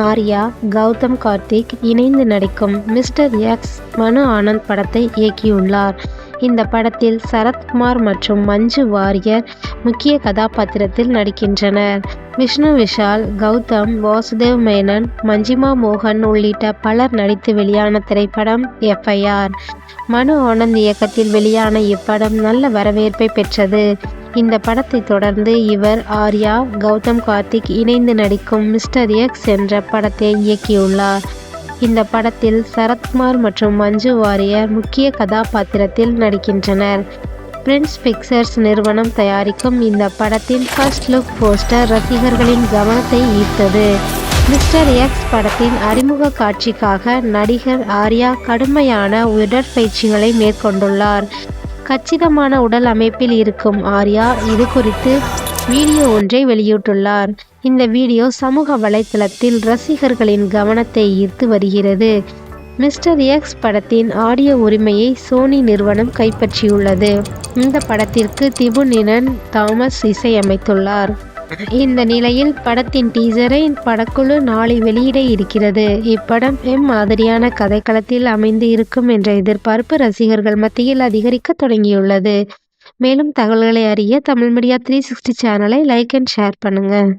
ஆர்யா கௌதம் கார்த்திக் இணைந்து நடிக்கும் mister X மனு ஆனந்த் படத்தை இயக்கியுள்ளார். இந்த படத்தில் சரத்குமார் மற்றும் மஞ்சு வாரியர் முக்கிய கதாபாத்திரத்தில் நடிக்கின்றனர். விஷ்ணு விஷால் கௌதம் வாசுதேவ் மேனன் மஞ்சிமா மோகன் உள்ளிட்ட பலர் நடித்து வெளியான திரைப்படம் எஃப்ஐஆர் மனு ஆனந்த் இயக்கத்தில் வெளியான இப்படம் நல்ல வரவேற்பை பெற்றது. இந்த படத்தை தொடர்ந்து இவர் ஆர்யா கௌதம் கார்த்திக் இணைந்து நடிக்கும் மிஸ்டர் எக்ஸ் என்ற படத்தை இயக்கியுள்ளார். இந்த படத்தில் சரத்குமார் மற்றும் மஞ்சு வாரியர் முக்கிய கதாபாத்திரத்தில் நடிக்கின்றனர். பிரின்ஸ் பிக்சர்ஸ் நிறுவனம் தயாரிக்கும் இந்த படத்தின் ஃபர்ஸ்ட் லுக் போஸ்டர் ரசிகர்களின் கவனத்தை ஈர்த்தது. மிஸ்டர் எக்ஸ் படத்தின் அறிமுக காட்சிக்காக நடிகர் ஆர்யா கடுமையான உடற்பயிற்சிகளை மேற்கொண்டுள்ளார். கச்சிதமான உடல் அமைப்பில் இருக்கும் ஆர்யா இது குறித்து வீடியோ ஒன்றை வெளியிட்டுள்ளார். இந்த வீடியோ சமூக வலைத்தளத்தில் ரசிகர்களின் கவனத்தை ஈர்த்து வருகிறது. மிஸ்டர் எக்ஸ் படத்தின் ஆடியோ உரிமையை சோனி நிறுவனம் கைப்பற்றியுள்ளது. இந்த படத்திற்கு திபு நினன் தாமஸ் இசையமைத்துள்ளார். இந்த நிலையில் படத்தின் டீசரை படக்குழு நாளை வெளியிட இருக்கிறது. இப்படம் எம் மாதிரியான கதைக்களத்தில் அமைந்து இருக்கும் என்ற எதிர்பார்ப்பு ரசிகர்கள் மத்தியில் அதிகரிக்க தொடங்கியுள்ளது. மேலும் தகவல்களை அறிய தமிழ் மீடியா த்ரீ சிக்ஸ்டி சேனலை லைக் அண்ட் ஷேர் பண்ணுங்கள்